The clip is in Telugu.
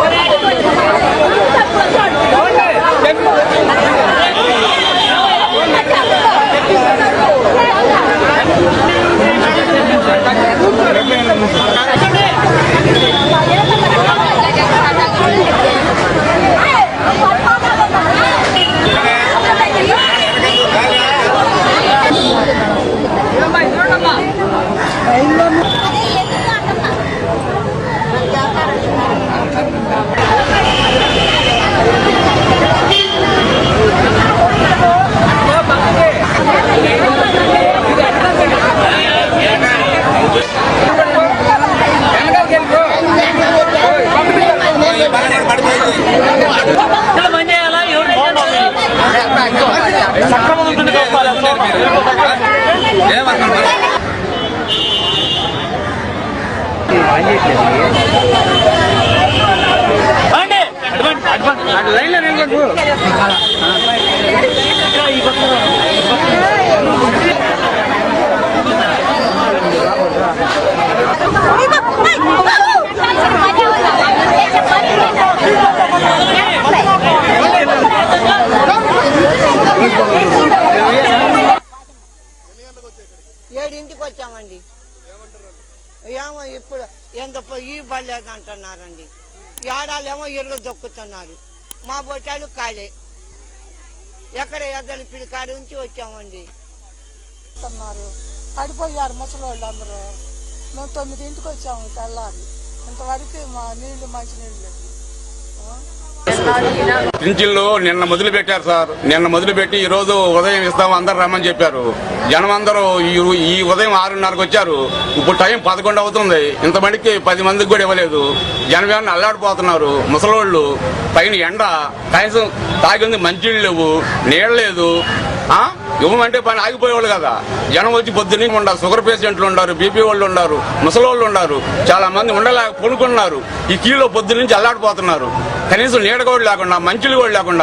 我不是做你们的。工我 అటు ఉంటుంది అండి లైన్లో నిలబడు ఈ పక్కన ఏడింటికి వచ్చామండి. ఏమో ఇప్పుడు ఎంత ఈ పడలేదు అంటున్నారండి. ఏడాలేమో ఇరుగు దొక్కుతున్నారు. మా బొట్టాలు కాలే ఎక్కడ ఎద్దలు పిడికాడి నుంచి వచ్చామండి. పడిపోయారు ముసలోళ్ళు అందరూ. మేము తొమ్మిదింటికి వచ్చాము తెల్లారి. ఇంతవరకు మా నీళ్ళు మంచి నీళ్ళు పింఛన్లు నిన్న మొదలు పెట్టారు సార్. నిన్న మొదలు పెట్టి ఈ రోజు ఉదయం ఇస్తాం అందరు రమ్మని చెప్పారు. జనం అందరూ ఈ- ఈ ఉదయం ఆరున్నరకు వచ్చారు. ఇప్పుడు టైం పదకొండు అవుతుంది. ఇంతమందికి పది మందికి కూడా ఇవ్వలేదు. జనం ఏమన్నా అల్లాడిపోతున్నారు. ముసలోళ్ళు పైన ఎండ కనీసం తాగింది మంచినీళ్ళు లేవు. నీళ్ళు లేదు. ఇవ్వమంటే పని ఆగిపోయేవాళ్ళు కదా. జనం వచ్చి పొద్దున్నే ఉండారు షుగర్ పేషెంట్లు ఉన్నారు బీపీ వాళ్ళు ఉన్నారు ముసలోళ్ళు ఉన్నారు చాలా మంది ఉండలేక పొనుకున్నారు ఈ కీలో పొద్దున్నుంచి అల్లాడిపోతున్నారు. కనీసం నీడ కూడా లేకుండా మంచులు కూడా లేకుండా